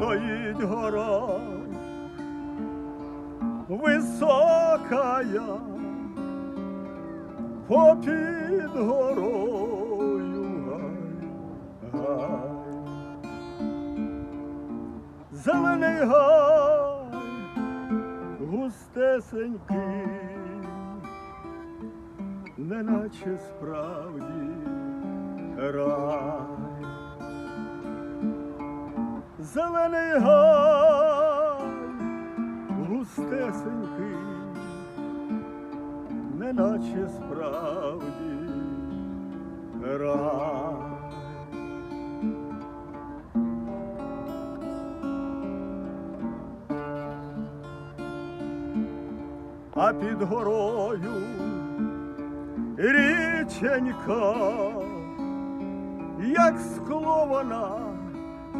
попід гора, високая, попід горою гай, гай. Зелений гай, густесенький, неначе справді рай. Зелений гай, густесенький, неначе справді рай. А під горою річенька, як скло вона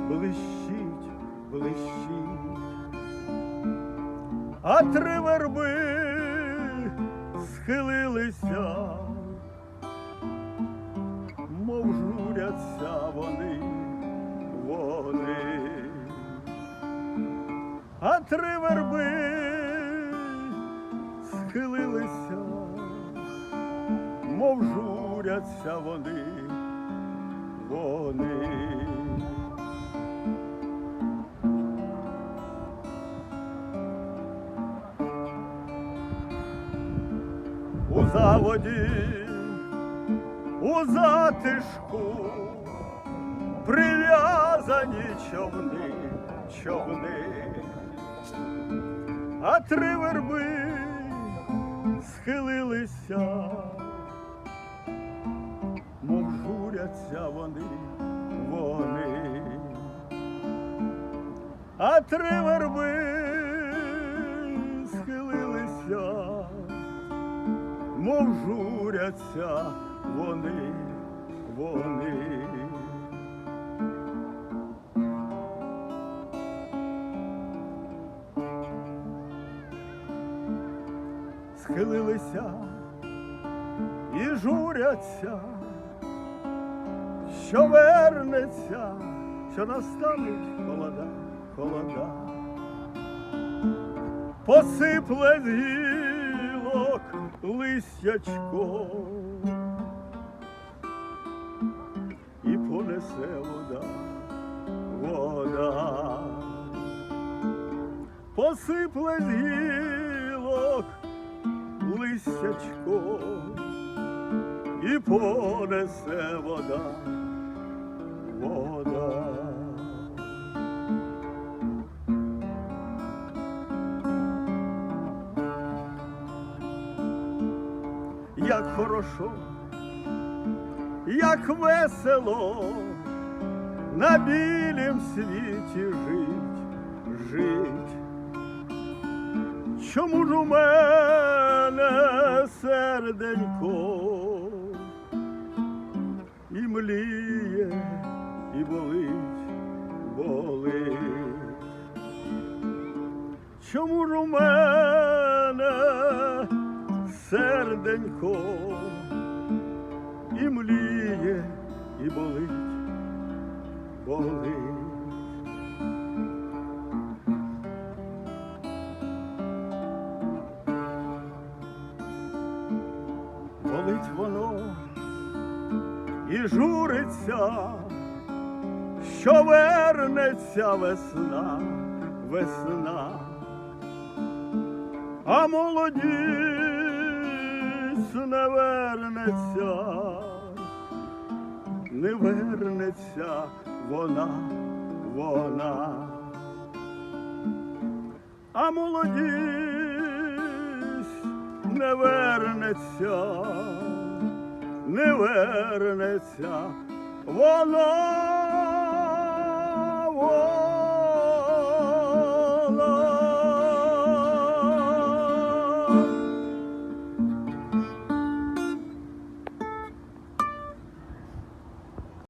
блищить, блищить, а три верби схилилися, мов журяться вони, вони, а три верби схилилися, мов журяться вони, вони. Заводі, у затишку прив'язані човни, човни, а три верби схилилися, мов журяться вони, вони, а три верби мов журяться вони, вони. Схилилися і журяться, що вернеться, що настануть холода, холода, посипле з гілок листячко і понесе вода, вода, посипле з гілок листячко і понесе вода, вода. Як хорошо, як весело на білім світі жить, жить. Чому ж у мене серденько і мліє, і болить, болить? Чому ж у мене серденько і мліє, і болить, болить? болить воно і журиться, що вернеться весна, весна, а молодість не вернеться, не вернеться вона, вона, а молодість не вернеться, не вернеться вона. вона.